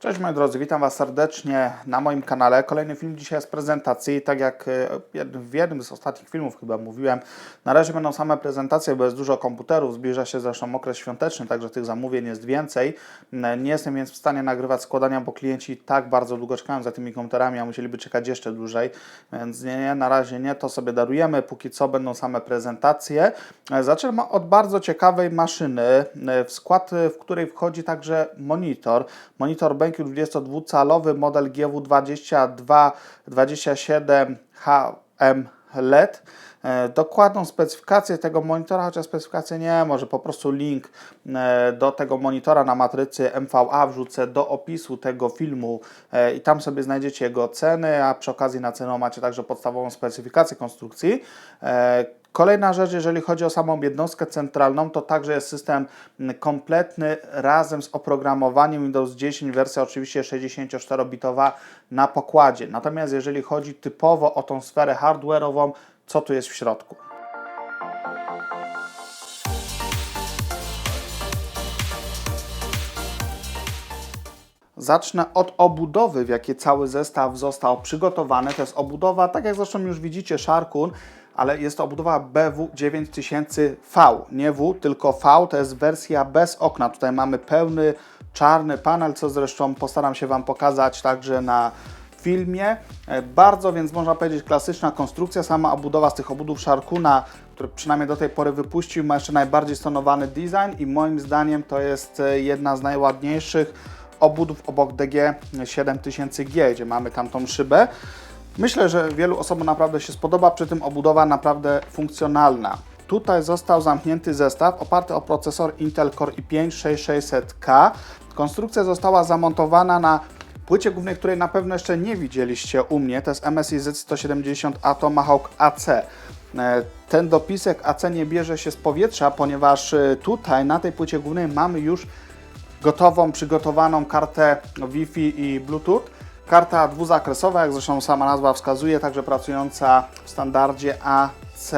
Cześć moi drodzy, witam Was serdecznie na moim kanale. Kolejny film dzisiaj z prezentacji. Tak jak e, w jednym z ostatnich filmów chyba mówiłem, na razie będą same prezentacje, bo jest dużo komputerów. Zbliża się zresztą okres świąteczny, także tych zamówień jest więcej. Nie jestem więc w stanie nagrywać składania, bo klienci tak bardzo długo czekają za tymi komputerami, a musieliby czekać jeszcze dłużej. Więc nie, nie, na razie nie, to sobie darujemy. Póki co będą same prezentacje. E, Zaczynamy od bardzo ciekawej maszyny, e, w skład w której wchodzi także monitor. Monitor BenQ 22-calowy, model GW2227HM LED. E, Dokładną specyfikację tego monitora, chociaż specyfikację nie, może po prostu link e, do tego monitora na matrycy MVA wrzucę do opisu tego filmu e, i tam sobie znajdziecie jego ceny, a przy okazji na cenę macie także podstawową specyfikację konstrukcji. Kolejna rzecz, jeżeli chodzi o samą jednostkę centralną, to także jest system kompletny razem z oprogramowaniem Windows 10, wersja oczywiście 64-bitowa na pokładzie. Natomiast jeżeli chodzi typowo o tą sferę hardware'ową, co tu jest w środku? Zacznę od obudowy, w jakiej cały zestaw został przygotowany. To jest obudowa, tak jak zresztą już widzicie, Sharkun, ale jest to obudowa BW9000V. Nie W, tylko V, to jest wersja bez okna. Tutaj mamy pełny czarny panel, co zresztą postaram się Wam pokazać także na filmie. E, Bardzo więc można powiedzieć klasyczna konstrukcja, sama obudowa z tych obudów Sharkuna, który przynajmniej do tej pory wypuścił, ma jeszcze najbardziej stonowany design i moim zdaniem to jest e, jedna z najładniejszych obudów obok DG 7000G, gdzie mamy tam tą szybę. Myślę, że wielu osobom naprawdę się spodoba, przy tym obudowa naprawdę funkcjonalna. Tutaj został zamknięty zestaw oparty o procesor Intel Core i5 6600K. Konstrukcja została zamontowana na płycie głównej, której na pewno jeszcze nie widzieliście u mnie. To jest MSI Z170A Tomahawk AC. E, Ten dopisek AC nie bierze się z powietrza, ponieważ e, tutaj na tej płycie głównej mamy już gotową, przygotowaną kartę Wi-Fi i Bluetooth. Karta dwuzakresowa, jak zresztą sama nazwa wskazuje, także pracująca w standardzie AC.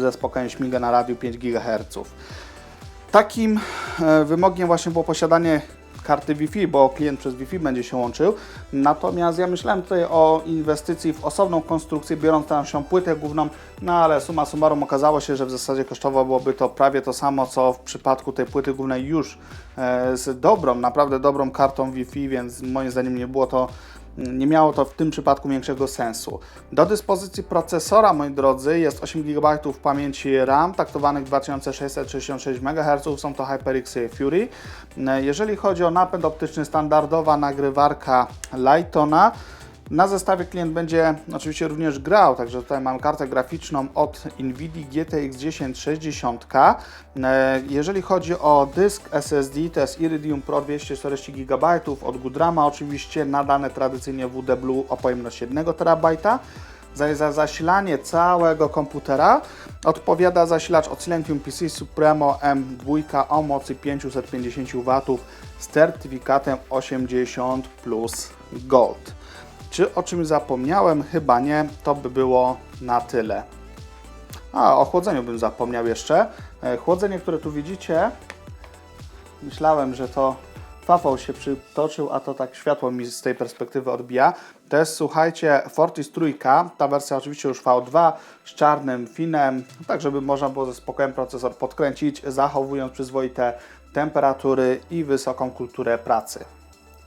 Ze spokojem śmiga na radiu 5 GHz. Takim e, wymogiem właśnie było posiadanie karty Wi-Fi, bo klient przez Wi-Fi będzie się łączył. Natomiast ja myślałem tutaj o inwestycji w osobną konstrukcję, biorąc naszą płytę główną, no ale summa summarum okazało się, że w zasadzie kosztowałoby to prawie to samo, co w przypadku tej płyty głównej już e, z dobrą, naprawdę dobrą kartą Wi-Fi, więc moim zdaniem nie było to nie miało to w tym przypadku większego sensu. Do dyspozycji procesora, moi drodzy, jest 8 GB pamięci RAM, taktowanych 2666 MHz, są to HyperX Fury. Jeżeli chodzi o napęd optyczny, standardowa nagrywarka Lightona. Na zestawie klient będzie oczywiście również grał, także tutaj mam kartę graficzną od NVIDIA GTX 1060. E, Jeżeli chodzi o dysk SSD, to jest Iridium Pro 240 GB od Goodrama, oczywiście nadane tradycyjnie WD o pojemność 1 TB. Za, za zasilanie całego komputera odpowiada zasilacz od Silentium PC Supremo M2 o mocy 550 W z certyfikatem 80 plus Gold. Czy o czymś zapomniałem? Chyba nie. To by było na tyle. A, o chłodzeniu bym zapomniał jeszcze. E, Chłodzenie, które tu widzicie, myślałem, że to fafał się przytoczył, a to tak światło mi z tej perspektywy odbija. To jest, słuchajcie, Fortis trójka, ta wersja oczywiście już V2 z czarnym finem, tak żeby można było ze spokojem procesor podkręcić, zachowując przyzwoite temperatury i wysoką kulturę pracy.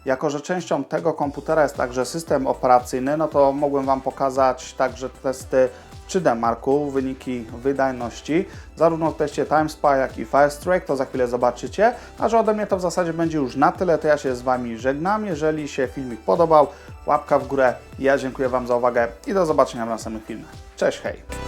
Jako, że częścią tego komputera jest także system operacyjny, no to mogłem Wam pokazać także testy w 3D Marku, wyniki wydajności, zarówno w teście TimeSpy, jak i Firestrike, to za chwilę zobaczycie. A że ode mnie to w zasadzie będzie już na tyle, to ja się z Wami żegnam. Jeżeli się filmik podobał, łapka w górę. Ja dziękuję Wam za uwagę i do zobaczenia w następnych filmach. Cześć, hej!